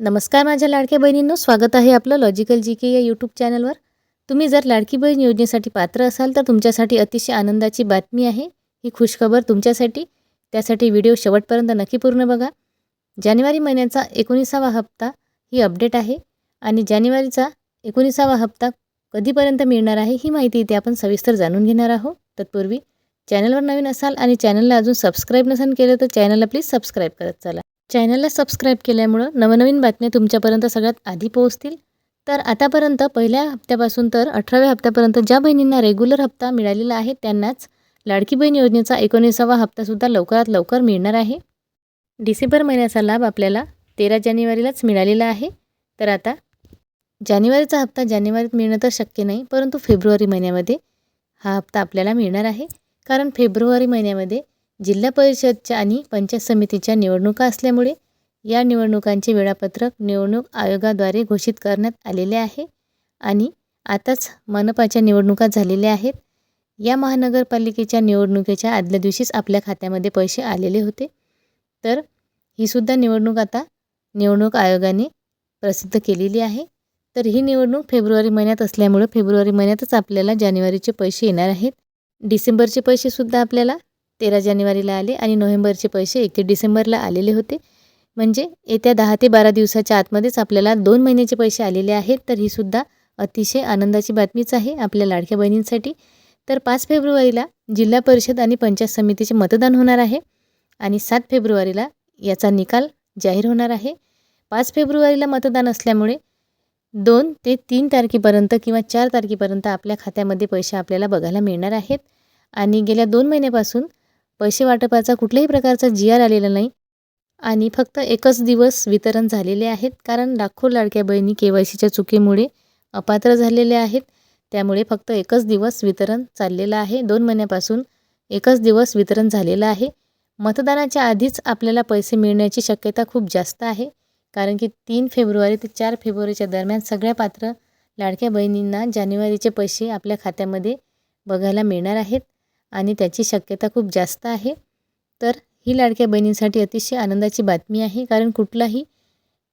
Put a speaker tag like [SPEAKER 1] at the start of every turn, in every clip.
[SPEAKER 1] नमस्कार माझ्या लाडक्या बहिणींनो स्वागत आहे आपलं लॉजिकल जी के या यूट्यूब चॅनलवर तुम्ही जर लाडकी बहीण योजनेसाठी पात्र असाल तर तुमच्यासाठी अतिशय आनंदाची बातमी आहे. ही खुशखबर तुमच्यासाठी. त्यासाठी व्हिडिओ शेवटपर्यंत नक्की पूर्ण बघा. जानेवारी महिन्याचा एकोणीसावा हप्ता ही अपडेट आहे आणि जानेवारीचा एकोणीसावा हप्ता कधीपर्यंत मिळणार आहे ही माहिती इथे आपण सविस्तर जाणून घेणार आहोत. तत्पूर्वी चॅनलवर नवीन असाल आणि चॅनलला अजून सबस्क्राईब नसेल केलं तर चॅनलला प्लीज सबस्क्राईब करत चला. चॅनलला सबस्क्राईब केल्यामुळं नवनवीन बातम्या तुमच्यापर्यंत सगळ्यात आधी पोहोचतील. तर आतापर्यंत पहिल्या हप्त्यापासून तर अठराव्या हप्त्यापर्यंत ज्या बहिणींना रेग्युलर हप्ता मिळालेला आहे त्यांनाच लाडकी बहीण योजनेचा एकोणीसावा हप्तासुद्धा लवकरात लवकर मिळणार आहे. डिसेंबर महिन्याचा लाभ आपल्याला तेरा जानेवारीलाच मिळालेला आहे. तर आता जानेवारीचा हप्ता जानेवारीत मिळणं तर शक्य नाही परंतु फेब्रुवारी महिन्यामध्ये हा हप्ता आपल्याला मिळणार आहे. कारण फेब्रुवारी महिन्यामध्ये जिल्हा परिषदच्या आणि पंचायत समितीच्या निवडणुका असल्यामुळे या निवडणुकांचे वेळापत्रक निवडणूक आयोगाद्वारे घोषित करण्यात आलेले आहे आणि आताच मनपाच्या निवडणुका झालेल्या आहेत. या महानगरपालिकेच्या निवडणुकीच्या आदल्या दिवशीच आपल्या खात्यामध्ये पैसे आलेले होते. तर ही सुद्धा निवडणूक आता निवडणूक आयोगाने प्रसिद्ध केलेली आहे. तर ही निवडणूक फेब्रुवारी महिन्यात असल्यामुळं फेब्रुवारी महिन्यातच आपल्याला जानेवारीचे पैसे येणार आहेत. डिसेंबरचे पैसेसुद्धा आपल्याला तेरा जानेवारीला आले आणि नोव्हेंबरचे पैसे एकतीस डिसेंबरला आलेले होते. म्हणजे येत्या दहा ते बारा दिवसाच्या आतमध्येच आपल्याला दोन महिन्याचे पैसे आलेले आहेत तर ही सुद्धा अतिशय आनंदाची बातमीच आहे आपल्या लाडक्या बहिणींसाठी. तर पाच फेब्रुवारीला जिल्हा परिषद आणि पंचायत समितीचे मतदान होणार आहे आणि सात फेब्रुवारीला याचा निकाल जाहीर होणार आहे. पाच फेब्रुवारीला मतदान असल्यामुळे दोन ते तीन तारखेपर्यंत किंवा चार तारखेपर्यंत आपल्या खात्यामध्ये पैसे आपल्याला बघायला मिळणार आहेत. आणि गेल्या दोन महिन्यापासून पैसे वाटपाचा कुठल्याही प्रकारचा जी आर आलेला नाही आणि फक्त एकच दिवस वितरण झालेले आहेत कारण लाखो लाडक्या बहिणी के वाय सीच्या चुकीमुळे अपात्र झालेल्या आहेत. त्यामुळे फक्त एकच दिवस वितरण चाललेलं आहे. दोन महिन्यापासून एकच दिवस वितरण झालेलं आहे. मतदानाच्या आधीच आपल्याला पैसे मिळण्याची शक्यता खूप जास्त आहे कारण की तीन फेब्रुवारी ते चार फेब्रुवारीच्या दरम्यान सगळ्या पात्र लाडक्या बहिणींना जानेवारीचे पैसे आपल्या खात्यामध्ये बघायला मिळणार आहेत. आणि त्याची शक्यता खूप जास्त आहे. तर ही लाडक्या बहिणींसाठी अतिशय आनंदाची बातमी आहे. कारण कुठलाही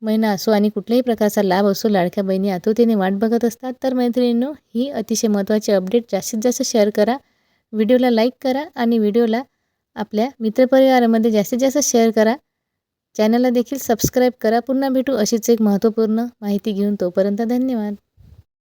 [SPEAKER 1] महिना असो आणि कुठल्याही प्रकारचा लाभ असो लाडक्या बहिणी आतुरतेने वाट बघत असतात. तर मैत्रिणींनो ही अतिशय महत्त्वाची अपडेट जास्तीत जास्त शेअर करा. व्हिडिओला लाईक करा आणि व्हिडिओला आपल्या मित्रपरिवारामध्ये जास्तीत जास्त शेअर करा. चॅनलला देखील सबस्क्राईब करा. पुन्हा भेटू अशीच एक महत्त्वपूर्ण माहिती घेऊन तोपर्यंत धन्यवाद.